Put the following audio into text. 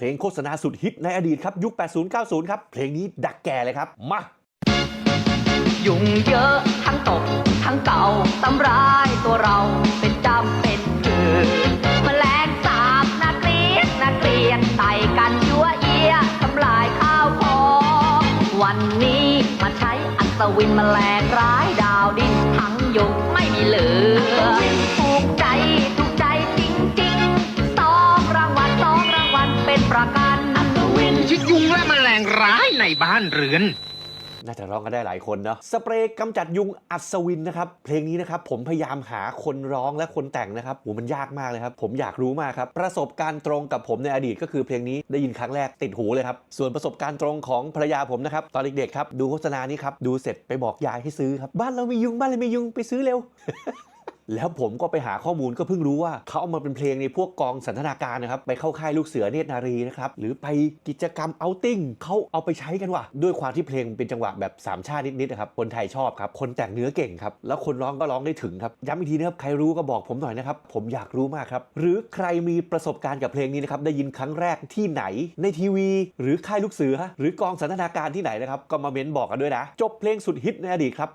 เพลงโฆษณาสุดฮิตในอดีตครับ ยุค 80-90 ครับ เพลงนี้ดักแก่เลยครับ มา ยุงเยอะทั้งตกทั้งเก่าทำร้ายตัวเราเป็นจำเป็นคือแมลงสาบนาเกลียดนาเกลียดไต่กันยั่วเยียทำลายข้าวของวันนี้มาใช้อัศวินแมลงร้ายดาวดินทั้งยุงไม่มีเหลือ ในบ้านเรือน น่าจะร้องกันได้หลายคนเนาะสเปรย์กำจัดยุงอัศวินนะครับ เพลงนี้นะครับผมพยายามหาคนร้องและคนแต่งนะครับโหมันยากมากเลยครับ ผมอยากรู้มากครับ ประสบการณ์ตรงกับผมในอดีตก็คือเพลงนี้ได้ยินครั้งแรกติดหูเลยครับ ส่วนประสบการณ์ตรงของภรรยาผมนะครับ ตอนเด็กๆครับ ดูโฆษณานี้ครับดูเสร็จไปบอกยายให้ซื้อครับบ้านเรามียุงบ้านเรามียุงไปซื้อเร็ว แล้วผมก็ไปหาข้อมูลก็เพิ่งรู้ว่าเขาเอามาเป็นเพลงในพวกกองสันทนาการนะครับไปเข้าค่ายลูกเสือเนตรนารีนะครับหรือไปกิจกรรมเอาติ้งเขาเอาไปใช้กันว่ะด้วยความที่เพลงเป็นจังหวะแบบสามชาตินิดๆนะครับคนไทยชอบครับคนแต่งเนื้อเก่งครับแล้วคนร้องก็ร้องได้ถึงครับย้ำอีกทีนะครับใครรู้ก็บอกผมหน่อยนะครับผมอยากรู้มากครับหรือใครมีประสบการณ์กับเพลงนี้นะครับได้ยินครั้งแรกที่ไหนในทีวี หรือค่ายลูกเสือ หรือกองสันทนาการที่ไหนนะครับก็มาเม้นบอกกันด้วยนะ จบเพลงสุดฮิตในอดีตครับ